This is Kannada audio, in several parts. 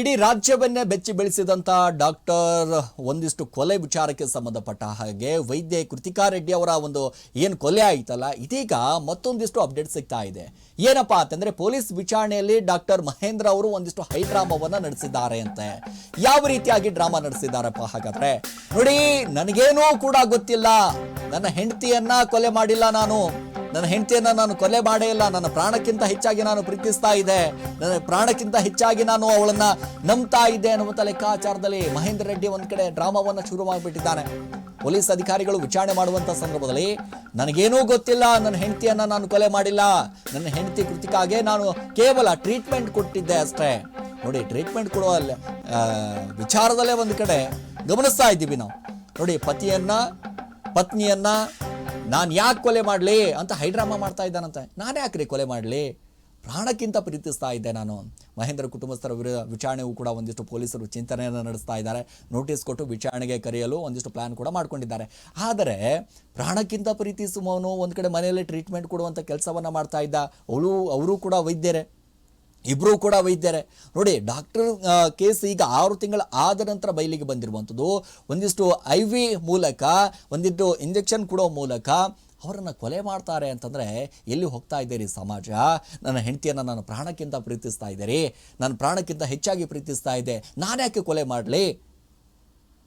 ಇಡೀ ರಾಜ್ಯವನ್ನೇ ಬೆಚ್ಚಿ ಬೆಳೆಸಿದಂಥ ಡಾಕ್ಟರ್ ಒಂದಿಷ್ಟು ಕೊಲೆ ವಿಚಾರಕ್ಕೆ ಸಂಬಂಧಪಟ್ಟ ಹಾಗೆ ವೈದ್ಯ ಕೃತಿಕಾ ರೆಡ್ಡಿ ಅವರ ಒಂದು ಏನು ಕೊಲೆ ಆಯ್ತಲ್ಲ, ಇದೀಗ ಮತ್ತೊಂದಿಷ್ಟು ಅಪ್ಡೇಟ್ ಸಿಗ್ತಾ ಇದೆ. ಏನಪ್ಪಾ ಅಂತಂದ್ರೆ ಪೊಲೀಸ್ ವಿಚಾರಣೆಯಲ್ಲಿ ಡಾಕ್ಟರ್ ಮಹೇಂದ್ರ ಅವರು ಒಂದಿಷ್ಟು ಹೈ ಡ್ರಾಮಾವನ್ನ ನಡೆಸಿದ್ದಾರೆ ಅಂತೆ. ಯಾವ ರೀತಿಯಾಗಿ ಡ್ರಾಮಾ ನಡೆಸಿದ್ದಾರಪ್ಪ ಹಾಗಾದ್ರೆ? ನೋಡಿ, ನನಗೇನೂ ಕೂಡ ಗೊತ್ತಿಲ್ಲ. ನನ್ನ ಹೆಂಡತಿಯನ್ನ ಕೊಲೆ ಮಾಡಿಲ್ಲ ನಾನು. ನನ್ನ ಹೆಂಡತಿಯನ್ನ ನಾನು ಕೊಲೆ ಮಾಡೇ ಇಲ್ಲ. ನನ್ನ ಪ್ರಾಣಕ್ಕಿಂತ ಹೆಚ್ಚಾಗಿ ನಾನು ಪ್ರೀತಿಸ್ತಾ ಇದೆ. ನನ್ನ ಪ್ರಾಣಕ್ಕಿಂತ ಹೆಚ್ಚಾಗಿ ನಾನು ಅವಳನ್ನ ನಂಬ್ತಾ ಇದ್ದೆ ಅನ್ನುವಂಥ ಲೆಕ್ಕಾಚಾರದಲ್ಲಿ ಮಹೇಂದ್ರ ರೆಡ್ಡಿ ಒಂದ್ ಕಡೆ ಡ್ರಾಮಾವನ್ನ ಶುರು ಮಾಡಿಬಿಟ್ಟಿದ್ದಾನೆ. ಪೊಲೀಸ್ ಅಧಿಕಾರಿಗಳು ವಿಚಾರಣೆ ಮಾಡುವಂತ ಸಂದರ್ಭದಲ್ಲಿ ನನಗೇನೂ ಗೊತ್ತಿಲ್ಲ, ನನ್ನ ಹೆಂಡತಿಯನ್ನ ನಾನು ಕೊಲೆ ಮಾಡಿಲ್ಲ. ನನ್ನ ಹೆಂಡತಿ ಕೃತಿಕಾಗೆ ನಾನು ಕೇವಲ ಟ್ರೀಟ್ಮೆಂಟ್ ಕೊಟ್ಟಿದ್ದೆ ಅಷ್ಟೇ. ನೋಡಿ ಟ್ರೀಟ್ಮೆಂಟ್ ಕೊಡುವ ವಿಚಾರದಲ್ಲೇ ಒಂದು ಕಡೆ ಗಮನಿಸ್ತಾ ಇದ್ದೀವಿ ನಾವು. ನೋಡಿ, ಪತಿಯನ್ನ, ಪತ್ನಿಯನ್ನ ನಾನು ಯಾಕೆ ಕೊಲೆ ಮಾಡಲಿ ಅಂತ ಹೈಡ್ರಾಮಾ ಮಾಡ್ತಾ ಇದ್ದಾನಂತೆ. ನಾನು ರೀ ಕೊಲೆ ಮಾಡಲಿ? ಪ್ರಾಣಕ್ಕಿಂತ ಪ್ರೀತಿಸ್ತಾ ಇದ್ದೆ ನಾನು. ಮಹೇಂದ್ರ ಕುಟುಂಬಸ್ಥರ ವಿರುದ್ಧ ವಿಚಾರಣೆಗೂ ಕೂಡ ಒಂದಿಷ್ಟು ಪೊಲೀಸರು ಚಿಂತನೆಯನ್ನು ನಡೆಸ್ತಾ ಇದ್ದಾರೆ. ನೋಟಿಸ್ ಕೊಟ್ಟು ವಿಚಾರಣೆಗೆ ಕರೆಯಲು ಒಂದಿಷ್ಟು ಪ್ಲ್ಯಾನ್ ಕೂಡ ಮಾಡ್ಕೊಂಡಿದ್ದಾರೆ. ಆದರೆ, ಪ್ರಾಣಕ್ಕಿಂತ ಪ್ರೀತಿಸುವವನು ಒಂದು ಕಡೆ ಮನೆಯಲ್ಲೇ ಟ್ರೀಟ್ಮೆಂಟ್ ಕೊಡುವಂಥ ಕೆಲಸವನ್ನು ಮಾಡ್ತಾ ಇದ್ದ. ಅವಳು, ಅವರು ಕೂಡ ವೈದ್ಯರೇ. ಇಬ್ಬರೂ ಕೂಡ ವೈದ್ಯರೇ. ನೋಡಿ, ಡಾಕ್ಟರ್ ಕೇಸ್ ಈಗ ಆರು ತಿಂಗಳ ಆದ ನಂತರ ಬಯಲಿಗೆ ಬಂದಿರುವಂಥದ್ದು. ಒಂದಿಷ್ಟು ಐ ವಿ ಮೂಲಕ, ಒಂದಿಷ್ಟು ಇಂಜೆಕ್ಷನ್ ಕೊಡೋ ಮೂಲಕ ಅವರನ್ನು ಕೊಲೆ ಮಾಡ್ತಾರೆ ಅಂತಂದರೆ ಎಲ್ಲಿ ಹೋಗ್ತಾ ಇದ್ದೀರಿ ಸಮಾಜ? ನನ್ನ ಹೆಂಡತಿಯನ್ನು ನಾನು ಪ್ರಾಣಕ್ಕಿಂತ ಪ್ರೀತಿಸ್ತಾ ಇದ್ದೀರಿ. ನನ್ನ ಪ್ರಾಣಕ್ಕಿಂತ ಹೆಚ್ಚಾಗಿ ಪ್ರೀತಿಸ್ತಾ ಇದ್ದೆ. ನಾನ್ಯಾಕೆ ಕೊಲೆ ಮಾಡಲಿ?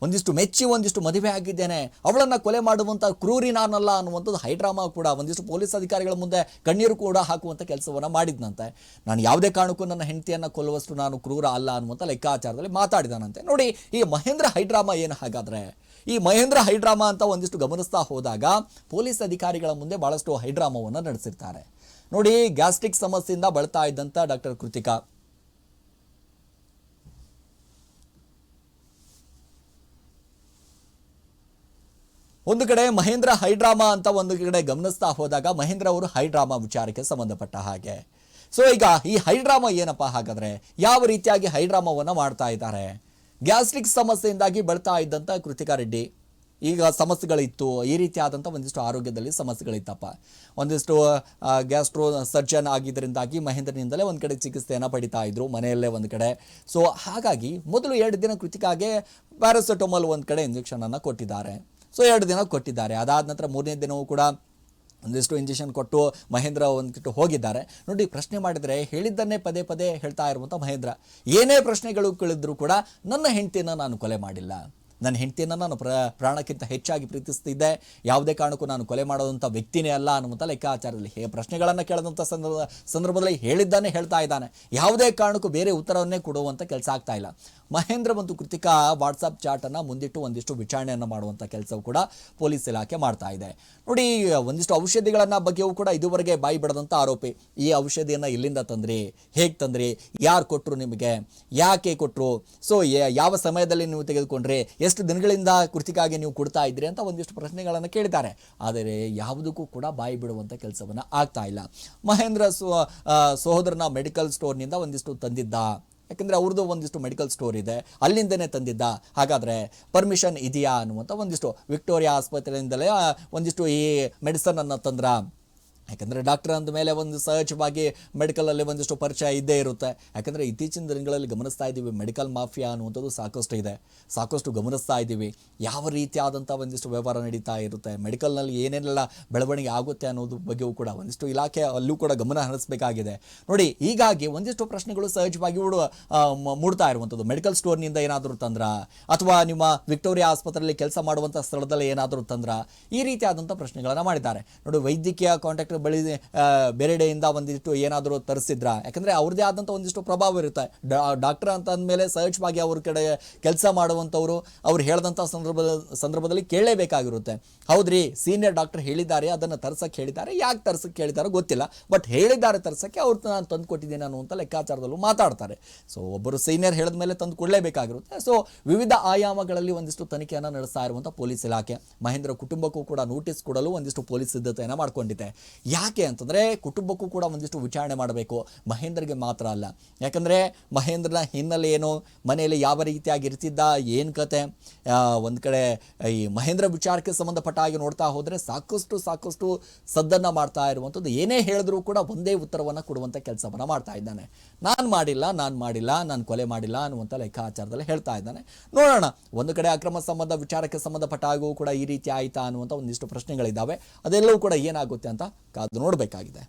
ಒಂದಿಷ್ಟು ಮೆಚ್ಚಿ, ಒಂದಿಷ್ಟು ಮದುವೆ ಆಗಿದ್ದೇನೆ. ಅವಳನ್ನು ಕೊಲೆ ಮಾಡುವಂಥ ಕ್ರೂರಿ ನಾನಲ್ಲ ಅನ್ನುವಂಥದ್ದು ಹೈಡ್ರಾಮಾ ಕೂಡ. ಒಂದಿಷ್ಟು ಪೊಲೀಸ್ ಅಧಿಕಾರಿಗಳ ಮುಂದೆ ಕಣ್ಣೀರು ಕೂಡ ಹಾಕುವಂಥ ಕೆಲಸವನ್ನು ಮಾಡಿದ್ನಂತೆ. ನಾನು ಯಾವುದೇ ಕಾರಣಕ್ಕೂ ನನ್ನ ಹೆಂಡತಿಯನ್ನು ಕೊಲ್ಲುವಷ್ಟು ನಾನು ಕ್ರೂರ ಅಲ್ಲ ಅನ್ನುವಂಥ ಲೆಕ್ಕಾಚಾರದಲ್ಲಿ ಮಾತಾಡಿದಾನಂತೆ. ನೋಡಿ, ಈ ಮಹೇಂದ್ರ ಹೈಡ್ರಾಮಾ ಏನು ಹಾಗಾದರೆ? ಈ ಮಹೇಂದ್ರ ಹೈಡ್ರಾಮಾ ಅಂತ ಒಂದಿಷ್ಟು ಗಮನಿಸ್ತಾ ಹೋದಾಗ ಪೊಲೀಸ್ ಅಧಿಕಾರಿಗಳ ಮುಂದೆ ಭಾಳಷ್ಟು ಹೈಡ್ರಾಮಾವನ್ನು ನಡೆಸಿರ್ತಾರೆ. ನೋಡಿ, ಗ್ಯಾಸ್ಟ್ರಿಕ್ ಸಮಸ್ಯೆಯಿಂದ ಬಳತಾ ಇದ್ದಂಥ ಡಾಕ್ಟರ್ ಕೃತಿಕಾ. ಒಂದು ಕಡೆ ಮಹೇಂದ್ರ ಹೈಡ್ರಾಮಾ ಅಂತ ಒಂದು ಕಡೆ ಗಮನಿಸ್ತಾ ಹೋದಾಗ ಮಹೇಂದ್ರ ಅವರು ಹೈಡ್ರಾಮಾ ವಿಚಾರಕ್ಕೆ ಸಂಬಂಧಪಟ್ಟ ಹಾಗೆ. ಸೊ ಈಗ ಈ ಹೈಡ್ರಾಮಾ ಏನಪ್ಪ ಹಾಗಾದ್ರೆ? ಯಾವ ರೀತಿಯಾಗಿ ಹೈಡ್ರಾಮಾವನ್ನು ಮಾಡ್ತಾ ಇದ್ದಾರೆ? ಗ್ಯಾಸ್ಟ್ರಿಕ್ ಸಮಸ್ಯೆಯಿಂದಾಗಿ ಬೆಳ್ತಾ ಇದ್ದಂಥ ಕೃತಿಕಾ ರೆಡ್ಡಿ. ಈಗ ಸಮಸ್ಯೆಗಳಿತ್ತು. ಈ ರೀತಿಯಾದಂಥ ಒಂದಿಷ್ಟು ಆರೋಗ್ಯದಲ್ಲಿ ಸಮಸ್ಯೆಗಳಿತ್ತಪ್ಪ. ಒಂದಿಷ್ಟು ಗ್ಯಾಸ್ಟ್ರೋ ಸರ್ಜನ್ ಆಗಿದ್ದರಿಂದಾಗಿ ಮಹೇಂದ್ರನಿಂದಲೇ ಒಂದು ಕಡೆ ಚಿಕಿತ್ಸೆಯನ್ನು ಪಡಿತಾ ಇದ್ರು, ಮನೆಯಲ್ಲೇ ಒಂದು ಕಡೆ. ಸೊ ಹಾಗಾಗಿ ಮೊದಲು ಎರಡು ದಿನ ಕೃತಿಕಾಗೆ ಪ್ಯಾರಾಸೆಟಮಲ್ ಒಂದು ಕಡೆ ಇಂಜೆಕ್ಷನನ್ನು ಕೊಟ್ಟಿದ್ದಾರೆ. ಸೊ ಎರಡು ದಿನ ಕೊಟ್ಟಿದ್ದಾರೆ. ಅದಾದ ನಂತರ ಮೂರನೇ ದಿನವೂ ಕೂಡ ಒಂದಿಷ್ಟು ಇಂಜೆಕ್ಷನ್ ಕೊಟ್ಟು ಮಹೇಂದ್ರ ಒಂದಿಟ್ಟು ಹೋಗಿದ್ದಾರೆ. ನೋಡಿ, ಪ್ರಶ್ನೆ ಮಾಡಿದರೆ ಹೇಳಿದ್ದನ್ನೇ ಪದೇ ಪದೇ ಹೇಳ್ತಾ ಇರುವಂಥ ಮಹೇಂದ್ರ. ಏನೇ ಪ್ರಶ್ನೆಗಳು ಕೇಳಿದ್ರು ಕೂಡ ನನ್ನ ಹೆಂಡತಿಯನ್ನು ನಾನು ಕೊಲೆ ಮಾಡಿಲ್ಲ. ನನ್ನ ಹೆಂಡತಿಯನ್ನು ನಾನು ಪ್ರ, ಪ್ರಾಣಕ್ಕಿಂತ ಹೆಚ್ಚಾಗಿ ಪ್ರೀತಿಸ್ತಿದ್ದೆ. ಯಾವುದೇ ಕಾರಣಕ್ಕೂ ನಾನು ಕೊಲೆ ಮಾಡೋದಂಥ ವ್ಯಕ್ತಿನೇ ಅಲ್ಲ ಅನ್ನುವಂಥ ಲೆಕ್ಕಾಚಾರದಲ್ಲಿ ಹೇ, ಪ್ರಶ್ನೆಗಳನ್ನು ಕೇಳಿದಂಥ ಸಂದರ್ಭ, ಸಂದರ್ಭದಲ್ಲಿ ಹೇಳಿದ್ದಾನೆ, ಹೇಳ್ತಾ ಇದ್ದಾನೆ. ಯಾವುದೇ ಕಾರಣಕ್ಕೂ ಬೇರೆ ಉತ್ತರವನ್ನೇ ಕೊಡುವಂಥ ಕೆಲಸ ಆಗ್ತಾ ಇಲ್ಲ. ಮಹೇಂದ್ರ ಮತ್ತು ಕೃತಿಕಾ ವಾಟ್ಸಪ್ ಚಾಟನ್ನು ಮುಂದಿಟ್ಟು ಒಂದಿಷ್ಟು ವಿಚಾರಣೆಯನ್ನು ಮಾಡುವಂಥ ಕೆಲಸವು ಕೂಡ ಪೊಲೀಸ್ ಇಲಾಖೆ ಮಾಡ್ತಾ ಇದೆ. ನೋಡಿ, ಒಂದಿಷ್ಟು ಔಷಧಿಗಳನ್ನು ಬಗ್ಗೆಯೂ ಕೂಡ ಇದುವರೆಗೆ ಬಾಯಿ ಬಿಡದಂಥ ಆರೋಪಿ, ಈ ಔಷಧಿಯನ್ನು ಎಲ್ಲಿಂದ ತಂದ್ರಿ, ಹೇಗೆ ತಂದ್ರಿ, ಯಾರು ಕೊಟ್ಟರು ನಿಮಗೆ, ಯಾಕೆ ಕೊಟ್ಟರು ಸೊ ಯಾವ ಸಮಯದಲ್ಲಿ ನೀವು ತೆಗೆದುಕೊಂಡ್ರಿ ಎಷ್ಟು ದಿನಗಳಿಂದ ಕೃತಿಗಾಗಿ ನೀವು ಕೊಡ್ತಾ ಇದ್ರಿ ಅಂತ ಒಂದಿಷ್ಟು ಪ್ರಶ್ನೆಗಳನ್ನು ಕೇಳಿದ್ದಾರೆ ಆದರೆ ಯಾವುದಕ್ಕೂ ಕೂಡ ಬಾಯಿ ಬಿಡುವಂಥ ಕೆಲಸವನ್ನು ಆಗ್ತಾ ಇಲ್ಲ. ಮಹೇಂದ್ರ ಸಹೋದರನ ಮೆಡಿಕಲ್ ಸ್ಟೋರ್ನಿಂದ ಒಂದಿಷ್ಟು ತಂದಿದ್ದ. ಯಾಕಂದರೆ ಅವ್ರದ್ದು ಒಂದಿಷ್ಟು ಮೆಡಿಕಲ್ ಸ್ಟೋರ್ ಇದೆ. ಅಲ್ಲಿಂದನೇ ತಂದಿದ್ದ. ಹಾಗಾದರೆ ಪರ್ಮಿಷನ್ ಇದೆಯಾ ಅನ್ನುವಂಥ ಒಂದಿಷ್ಟು ವಿಕ್ಟೋರಿಯಾ ಆಸ್ಪತ್ರೆಯಿಂದಲೇ ಒಂದಿಷ್ಟು ಈ ಮೆಡಿಸನನ್ನು ತಂದ್ರ. ಯಾಕಂದರೆ ಡಾಕ್ಟರ್ ಅಂದ ಮೇಲೆ ಒಂದು ಸಹಜವಾಗಿ ಮೆಡಿಕಲಲ್ಲಿ ಒಂದಿಷ್ಟು ಪರಿಚಯ ಇದ್ದೇ ಇರುತ್ತೆ. ಯಾಕಂದರೆ ಇತ್ತೀಚಿನ ದಿನಗಳಲ್ಲಿ ಗಮನಿಸ್ತಾ ಇದ್ದೀವಿ ಮೆಡಿಕಲ್ ಮಾಫಿಯಾ ಅನ್ನುವಂಥದ್ದು ಸಾಕಷ್ಟು ಇದೆ. ಸಾಕಷ್ಟು ಗಮನಿಸ್ತಾ ಇದ್ದೀವಿ. ಯಾವ ರೀತಿಯಾದಂಥ ಒಂದಿಷ್ಟು ವ್ಯವಹಾರ ನಡೀತಾ ಇರುತ್ತೆ? ಮೆಡಿಕಲ್ನಲ್ಲಿ ಏನೇನೆಲ್ಲ ಬೆಳವಣಿಗೆ ಆಗುತ್ತೆ ಅನ್ನೋದು ಬಗ್ಗೆಯೂ ಕೂಡ ಒಂದಿಷ್ಟು ಇಲಾಖೆ ಅಲ್ಲೂ ಕೂಡ ಗಮನ ಹರಿಸಬೇಕಾಗಿದೆ. ನೋಡಿ, ಹೀಗಾಗಿ ಒಂದಿಷ್ಟು ಪ್ರಶ್ನೆಗಳು ಸಹಜವಾಗಿ ಮೂಡ್ತಾ ಇರುವಂಥದ್ದು. ಮೆಡಿಕಲ್ ಸ್ಟೋರ್ನಿಂದ ಏನಾದರೂ ತಂದ್ರ? ಅಥವಾ ನಿಮ್ಮ ವಿಕ್ಟೋರಿಯಾ ಆಸ್ಪತ್ರೆಯಲ್ಲಿ ಕೆಲಸ ಮಾಡುವಂಥ ಸ್ಥಳದಲ್ಲಿ ಏನಾದರೂ ತಂದ್ರ? ಈ ರೀತಿಯಾದಂಥ ಪ್ರಶ್ನೆಗಳನ್ನು ಮಾಡಿದ್ದಾರೆ. ನೋಡಿ, ವೈದ್ಯಕೀಯ ಕಾಂಟ್ಯಾಕ್ಟ್ ಬಳಿ ಬೇರೆಡೆಯಿಂದ ಒಂದಿಷ್ಟು ಏನಾದರೂ ತರಿಸಿದ್ರ? ಯಾಕಂದರೆ ಅವ್ರದ್ದೇ ಆದಂಥ ಒಂದಿಷ್ಟು ಪ್ರಭಾವ ಇರುತ್ತೆ. ಡಾಕ್ಟರ್ ಅಂತ ಅಂದಮೇಲೆ ಸಹಜವಾಗಿ ಅವ್ರ ಕಡೆ ಕೆಲಸ ಮಾಡುವಂಥವ್ರು ಅವ್ರು ಹೇಳಿದಂಥ ಸಂದರ್ಭದ, ಸಂದರ್ಭದಲ್ಲಿ ಕೇಳಲೇಬೇಕಾಗಿರುತ್ತೆ. ಹೌದ್ರಿ, ಸೀನಿಯರ್ ಡಾಕ್ಟರ್ ಹೇಳಿದ್ದಾರೆ, ಅದನ್ನು ತರ್ಸಕ್ಕೆ ಹೇಳಿದ್ದಾರೆ, ಯಾಕೆ ತರ್ಸಕ್ಕೆ ಹೇಳಿದಾರೋ ಗೊತ್ತಿಲ್ಲ. ಬಟ್ ಹೇಳಿದ್ದಾರೆ ತರ್ಸಕ್ಕೆ ಅವ್ರು ನಾನು ತಂದು ಕೊಟ್ಟಿದ್ದೀನಿ ಅಂತ ಲೆಕ್ಕಾಚಾರದಲ್ಲೂ ಮಾತಾಡ್ತಾರೆ. ಸೊ, ಒಬ್ಬರು ಸೀನಿಯರ್ ಹೇಳಿದ ಮೇಲೆ ತಂದು ಕೊಡಲೇಬೇಕಾಗಿರುತ್ತೆ. ಸೊ, ವಿವಿಧ ಆಯಾಮಗಳಲ್ಲಿ ಒಂದಿಷ್ಟು ತನಿಖೆಯನ್ನು ನಡೆಸ್ತಾ ಇರುವಂಥ ಪೊಲೀಸ್ ಇಲಾಖೆ. ಮಹೇಂದ್ರ ಕುಟುಂಬಕ್ಕೂ ಕೂಡ ನೋಟಿಸ್ ಕೊಡಲು ಒಂದಿಷ್ಟು ಪೊಲೀಸ್ ಸಿದ್ಧತೆಯನ್ನು ಮಾಡ್ಕೊಂಡಿದೆ. ಯಾಕೆ ಅಂತಂದರೆ ಕುಟುಂಬಕ್ಕೂ ಕೂಡ ಒಂದಿಷ್ಟು ವಿಚಾರಣೆ ಮಾಡಬೇಕು. ಮಹೇಂದ್ರಗೆ ಮಾತ್ರ ಅಲ್ಲ. ಯಾಕಂದರೆ ಮಹೇಂದ್ರನ ಹಿನ್ನೆಲೆ ಏನು? ಮನೆಯಲ್ಲಿ ಯಾವ ರೀತಿಯಾಗಿ ಇರ್ತಿದ್ದ ಏನು ಕತೆ? ಒಂದು ಕಡೆ ಈ ಮಹೇಂದ್ರ ವಿಚಾರಕ್ಕೆ ಸಂಬಂಧಪಟ್ಟ ಹಾಗೆ ನೋಡ್ತಾ ಹೋದರೆ ಸಾಕಷ್ಟು ಸಾಕಷ್ಟು ಸದ್ದನ್ನು ಮಾಡ್ತಾ ಇರುವಂಥದ್ದು. ಏನೇ ಹೇಳಿದ್ರೂ ಕೂಡ ಒಂದೇ ಉತ್ತರವನ್ನು ಕೊಡುವಂಥ ಕೆಲಸವನ್ನು ಮಾಡ್ತಾ ಇದ್ದಾನೆ. ನಾನು ಮಾಡಿಲ್ಲ ನಾನು ಮಾಡಿಲ್ಲ, ನಾನು ಕೊಲೆ ಮಾಡಿಲ್ಲ ಅನ್ನುವಂಥ ಲೆಕ್ಕಾಚಾರದಲ್ಲಿ ಹೇಳ್ತಾ ಇದ್ದಾನೆ. ನೋಡೋಣ, ಒಂದು ಕಡೆ ಅಕ್ರಮ ಸಂಬಂಧ ವಿಚಾರಕ್ಕೆ ಸಂಬಂಧಪಟ್ಟ ಹಾಗೂ ಕೂಡ ಈ ರೀತಿ ಆಯಿತಾ ಅನ್ನುವಂಥ ಒಂದಿಷ್ಟು ಪ್ರಶ್ನೆಗಳಿದ್ದಾವೆ. ಅದೆಲ್ಲವೂ ಕೂಡ ಏನಾಗುತ್ತೆ ಅಂತ ಕಾದು ನೋಡಬೇಕಾಗಿದೆ.